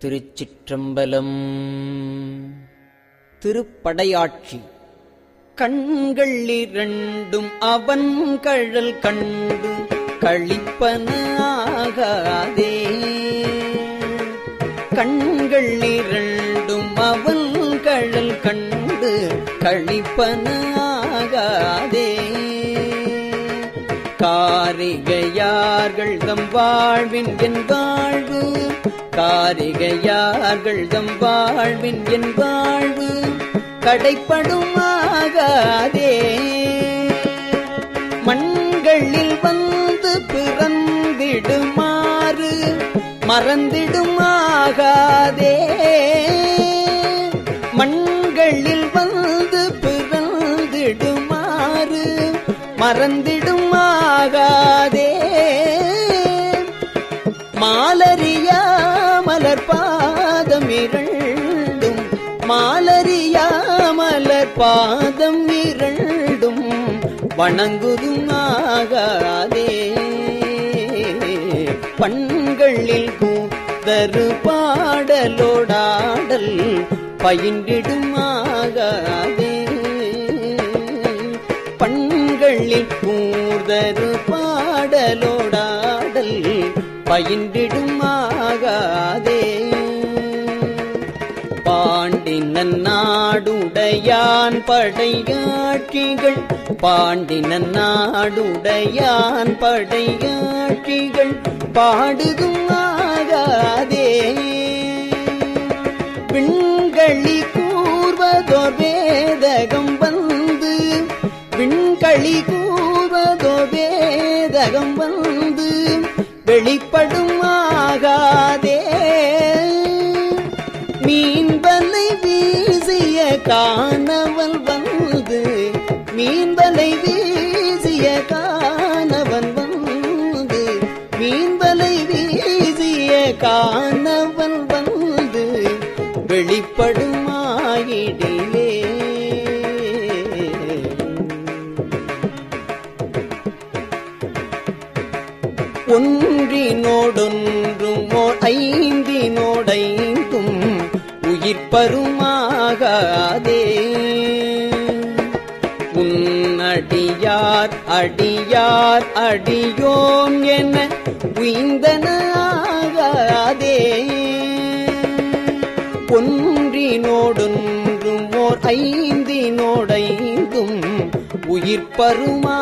திருச்சிற்றம்பலம். திருப்படையாட்சி. கண்கள் இரண்டும் அவன் கழல் கண்டு கழிப்பனாகாதே கண்கள் இரண்டும் அவன் கழல் கண்டு கழிப்பனாகாதே காரிகையார்கள் தம் வாழ்வின் என் வாழ்வு காரிகையார்கள் தம் வாழ்வின் என் வாழ்வு கடைப்படுமாகாதே. மண்களில் வந்து பிறந்திடுமாறு மறந்திடுமாகாதே. மண்களில் வந்து பிறந்திடுமாறு மறந்திடுமாகாதே. மாலரியா பாதம் இரண்டும் வணங்குதும் ஆகாதே. பண்களில் கூத்தரு பாடலோடாடல் பயின்றிடும் ஆகாதே. பண்களில் கூர்தரு பாடலோடாடல் பயின்றிடும் ஆகாதே. நாடுடையான் படையாட்சிகள். பாண்டினன் நாடுடையான் படையாட்சிகள். பாடுதும் ஆகாதே. விண்களி கூர்வதோர் வேதகம் வந்து. விண்களி கூர்வதோர் வேதகம் வந்து. வெளிப்படும் காணவன் வந்து மீன்பலை வீசிய காணவன் வந்து மீன்பலை வீசிய காணவன் வந்து வெளிப்படுமாயிடிலே. ஒன்றினோடொன்றும் ஓர் ஐந்தினோடைந்தும் ஆகாதே. உன்னடியார் அடியார் அடியோம் என உய்ந்தனாகாதே ஒன்றினோடொன்றும் ஓர் ஐந்தினோடைந்தும் உயிர்ப்பருமாகாதே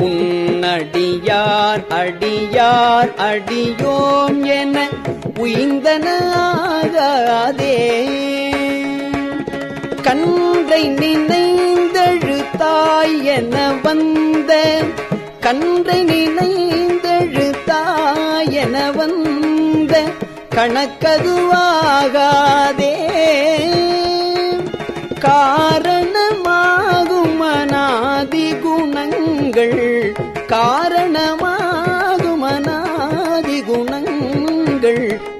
உன்னடியார் அடியார் அடியோம் என உய்ந்தனாகாதே கன்றை நினைந்தெழுத்தாய் என வந்த கன்றை நினைந்தெழுத்தாய் என வந்த கணக்கதுவாகாதே. காரணமாகும் அநாதி குணங்கள் காரணமாகும்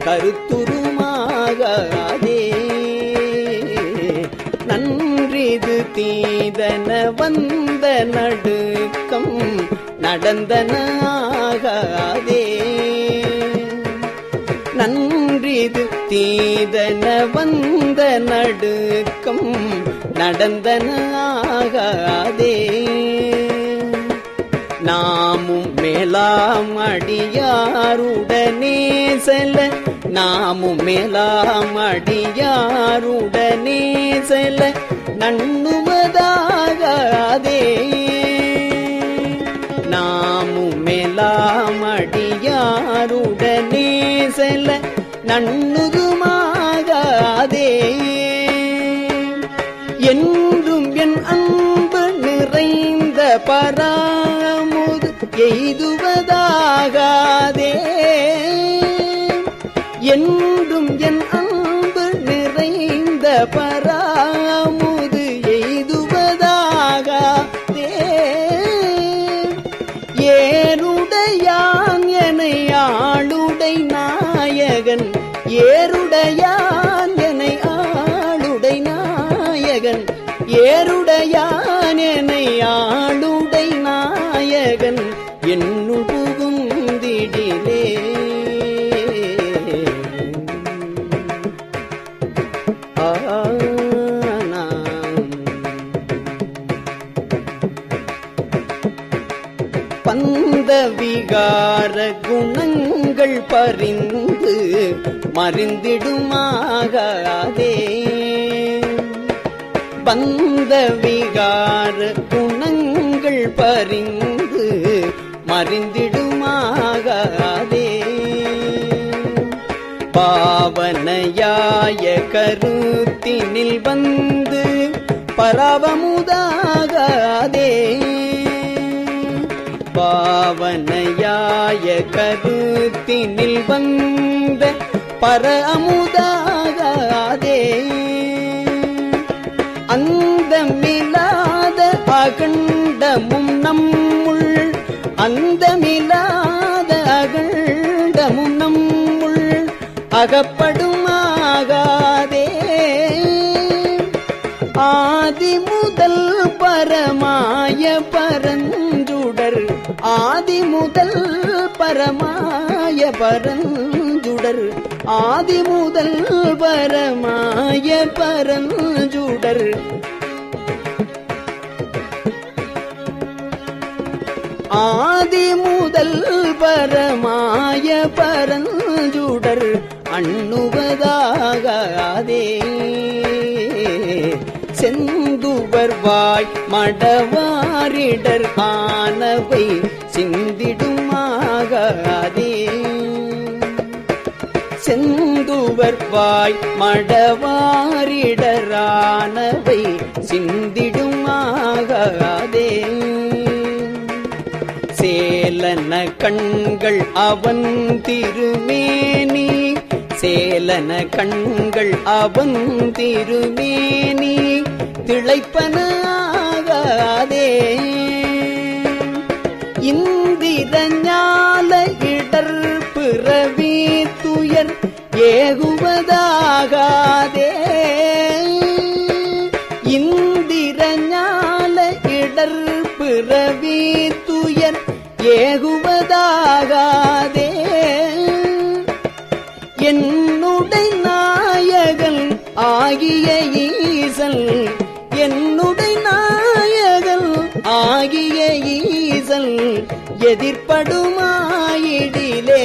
கருத்துருமாகாதே. நன்றிது தீதன வந்த நடுக்கம் நடந்தனாகாதே நன்றிது தீதன வந்த நடுக்கம் நடந்தனாகாதே நாமும் மேலாம் அடியாருடனே செல்ல நாமும் மேலாம் அடியாருடனே செல்ல நண்ணுமதாகாதே நாமும் மேலாம் அடியாருடனே செல்ல நண்ணுதுமாகாதே என்றும் என் அன்பு நிறைந்த பராமுது எய்துவதாகாதே. ஏருடையான் என ஆளுடை நாயகன். ஏருடையான் என ஆளுடை நாயகன். ஏருடையான் என விகார குணங்கள் பறிந்து மறிந்திடுமாகாதே. பந்த விகார குணங்கள் பறிந்து மறிந்திடுமாகாதே. பாவனையாய கருத்தினில் வந்து பரவமுதாகாதே. பாவனையாய கருத்தினில் வந்த பர அமுதாகாதே அந்தமில்லாத அகண்டமும் நம்முள் அந்தமில்லாத அகண்டமும் நம்முள் அகப்பட ஆதி முதல் பரமாய பரஞ்சுடர். ஆதி முதல் பரமாய பரஞ்சுடர். ஆதி முதல் பரமாய பரஞ்சுடர் அண்ணுவதாகாதே. செந்துவர் வாய் மடவாரிடர் ஆனவை சிந்திடுமாகாதே. செந்துவர்பாய் மடவாரிடரானவை சிந்திடுமாகாதே. சேலன கண்கள் அவன் திருமேனி சேலன கண்கள் அவன் திருமேனி திளைப்பனாகாதே. இந்திர ஞால இடர் பிறவி துயர் ஏகுவதா ஆகிய ஈசல் எதிர்ப்படுமாயிடிலே.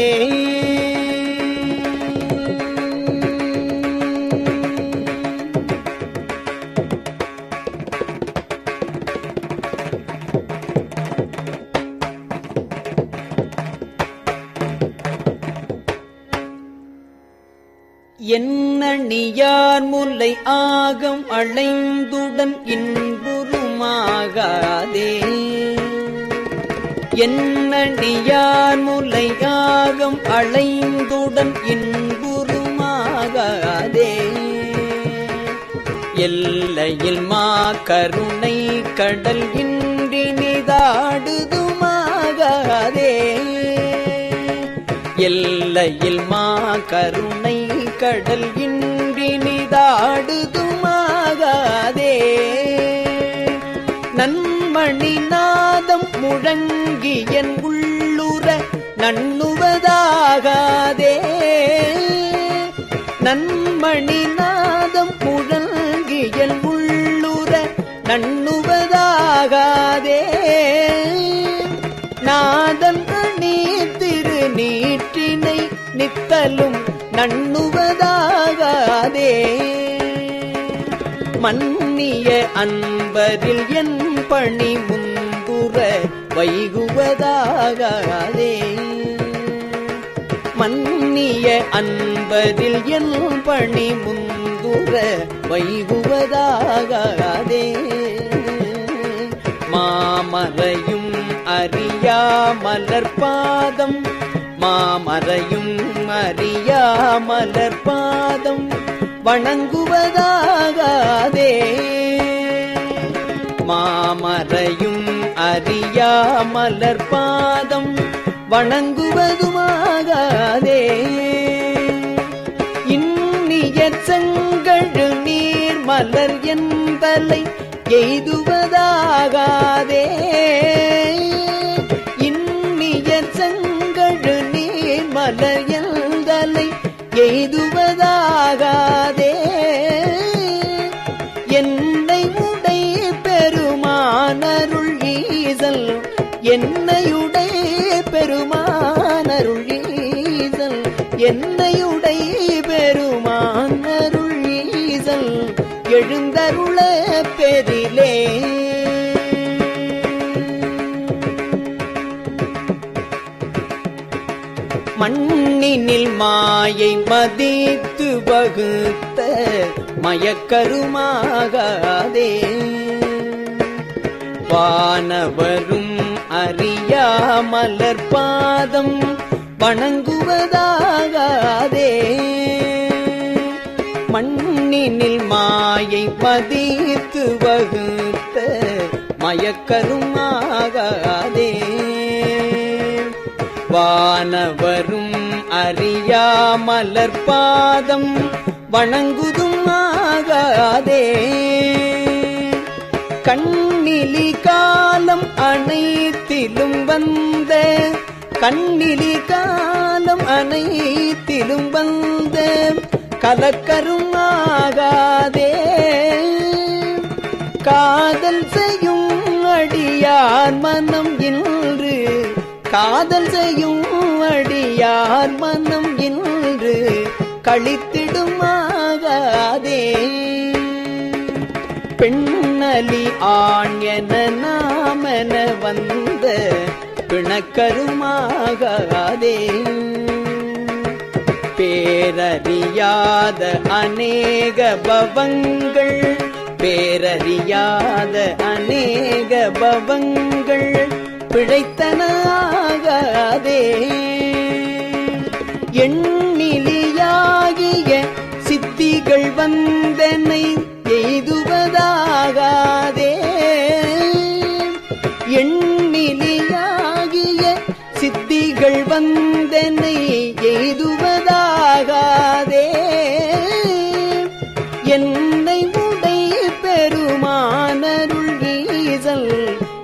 எண்ணணியார் முல்லை ஆகம் அழைந்துடன் இன் எண்ணணியார் என்னடியார் முலையாகம் அழைந்துடன் இன்புருமாகாதே எல்லையில் மா கருணை கடல் இன்றி நிதாடுதுமாகாதே. எல்லையில் மா கருணை கடல் இன்றி நிதாடுதுமாகாதே. மணிநாதம் முழங்கி என் உள்ளுர நண்ணுவதாகாதே. நன்மணிநாதம் முழங்கி என் உள்ளுர நண்ணுவதாகாதே. நாதன் அணி திரு நீற்றினை நித்தலும் நண்ணுவதாகாதே. மன்னிய அன்பரில் என் பணி முந்துற வைகுவதாகாதே. மன்னிய அன்பரில் என் பணி முந்துற வைகுவதாகாதே. மாமரையும் அறியா மலர்பாதம் மாமரையும் அறியா மலர்பாதம் வணங்குவதாகாதே. மாமரையும் அறியா மலர்பாதம் வணங்குவதுமாகாதே. இன்னிய செங்கழு நீர் மலர் என்பலை எய்துவதாகாதே. இன்னிய செங்கழு நீர் மலர் எய்துவதாகாதே. என்னை உடை பெருமானருள் ஈசல் என்னையுடை மண்ணில் மாயை மதித்து வகுத்த மயக்கருமாகாதே. வானவரும் அறியாமலர் பாதம் வணங்குவதாகாதே. மண்ணினில் மாயை மதித்து வகுத்த மயக்கருமாகாதே. வானவரும் அறியா மலர்பாதம் வணங்குதும் ஆகாதே. கண்ணிலி காலம் அனைத்திலும் வந்த கண்ணிலி காலம் அனைத்திலும் வந்த கலக்கரும் ஆகாதே. காதல் செய்யும் அடியார் மனம் இன்று காதல் செய்யும் அடியார் மனம் இன்று கழித்திடுமாகாதே பெண்ணலி ஆண் என நாமென வந்த பிணக்கருமாகாதே. பேரறியாத அநேக பவங்கள் பேரறியாத அநேக பவங்கள் பிழைத்தனாகாதே. எண்ணிலியாகிய சித்திகள் வந்தனை எய்துவதாகாதே. எண்ணிலியாகிய சித்திகள் வந்தனை எய்துவதாகாதே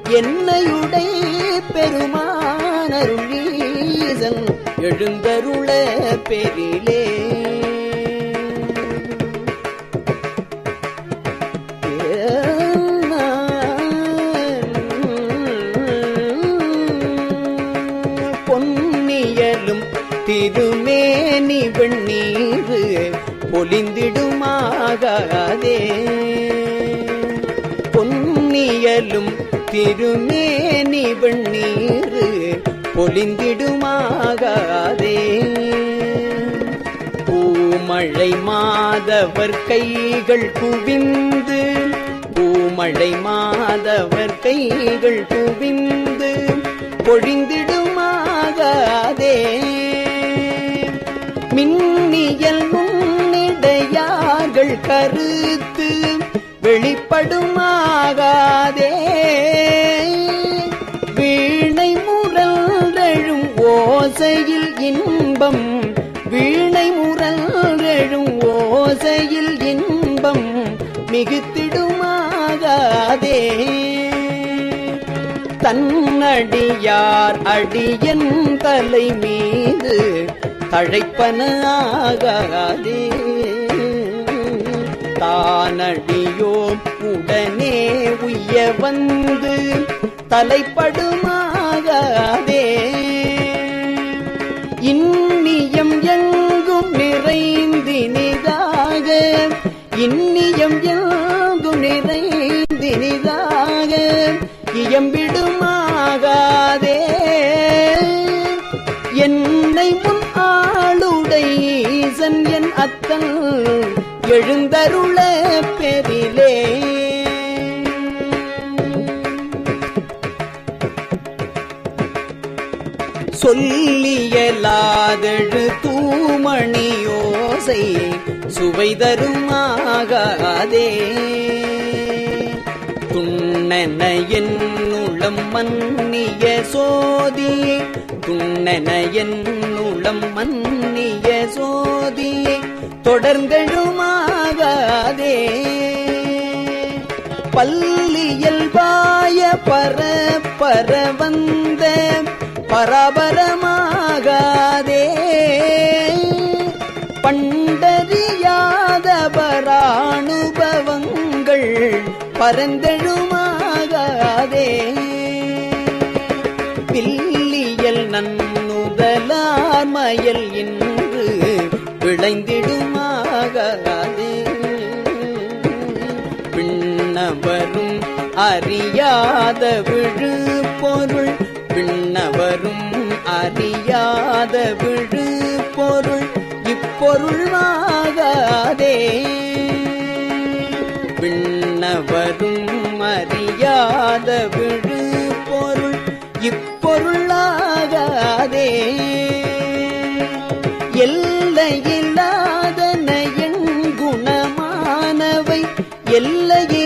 என்னையுடை பெருமானருள் எழுந்தருள பெரிலே. பொன்னியலும் திருமேனி வெண்ணீர் பொலிந்திடுமாகாதே. பொன்னியலும் திருமேனி வெண்ணீர் பொலிந்திடுமாகாதே பூமழை மாதவர் கைகள் குவிந்து பூமழை மாதவர் கைகள் குவிந்து பொழிந்திடுமாகாதே. மின்னியல் முன்னிடையார்கள் கருத்து வெளிப்படுமாகாதே. ஓசையில் இன்பம் வீணை முரல்றழும் ஓசையில் இன்பம் மிகுத்திடுமாகாதே. தன்னடியார் அடியன் தலை மீது தழைப்பன ஆகாதே. தானடியோம் உடனே உய்ய வந்து தலைப்படுமாகாதே இன்னியம் எங்கும் நிறைந்தினிதாக. இன்னியம் எங்கும் நிறைந்தினிதாக. இயம்பிடுமாகாதே என்னை முன் ஆளுடை ஈசன் என் அத்தன் எழுந்தருள சொல்லியலாதழு தூமணியோசை சுவை தருமாகாதே துண்ணென உளம் மன்னிய சோதி துண்ணென உளம் மன்னிய சோதி தொடர்ந்தெழுமாகாதே. பல்லியல் வாய பர பர வந்த பரபரமாகாதே. பண்டறியாதவராணுபவங்கள் பரந்தெழுமாகாதே. பில்லியல் நன்னுதலார்மயல் இன்று விளைந்திடுமாகாதே. பின்னவரும் அறியாத விழு பொருள் விண்ணவரும் அறியாத விழு பொருள் இப்பொருள்வாகாதே. விண்ணவரும் அறியாத விழு பொருள் இப்பொருளாகாதே எல்லையில்லாதன என் குணமானவை எல்லையில்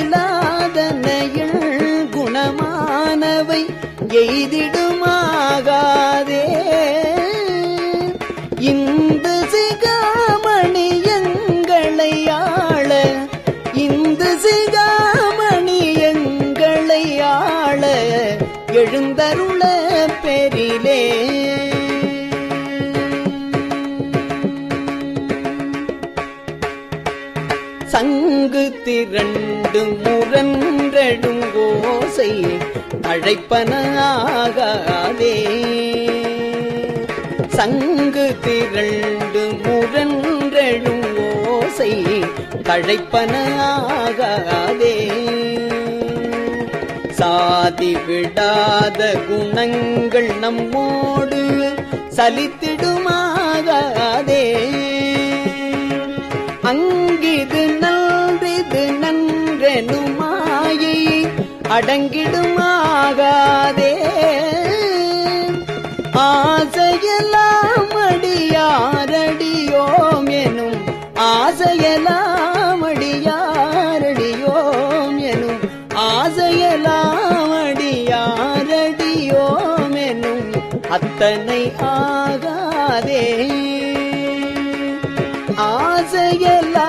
எய்திடுமாகாதே இந்த சிகாமணி எங்களை ஆள இந்த சிகாமணி எங்களை ஆள எழுந்தருள பெரிலே. சங்கு திரண்டு முரன்றடும் ஓசை அழைப்பனாகாதே சங்கு திரண்டு முரன்றடும் ஓசை கழைப்பனாகாதே சாதி விடாத குணங்கள் நம்மோடு சலித்திடுமாகாதே. அங்கிது நன்றிது நன்றெனுமாயை அடங்கிடுமாகாதே. ஆசையெல்லாம் அடியாரடியோம் எனும் ஆசையெல்லாம் அடியாரடியோம் எனும் ஆசையெல்லாம் அடியாரடியோம் எனும் அத்தனை ஆகாதே. ஆசையெல்லாம்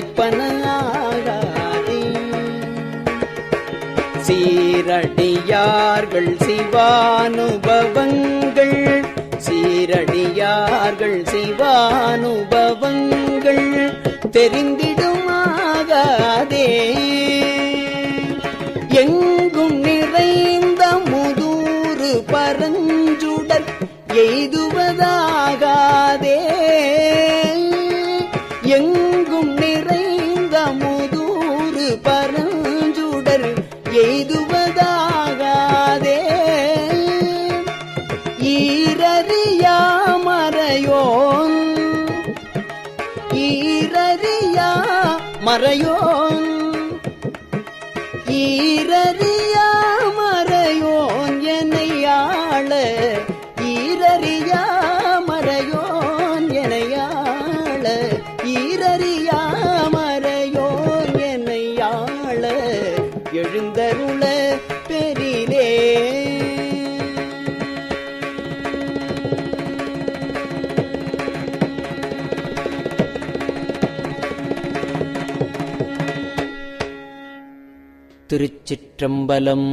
திளைப்பனாகாதே சீரடியார்கள் சிவானுபவங்கள் சீரடியார்கள் சிவானுபவங்கள் தெரிந்திடுமாகாதே. ஈரறியா திருச்சிற்றம்பலம்.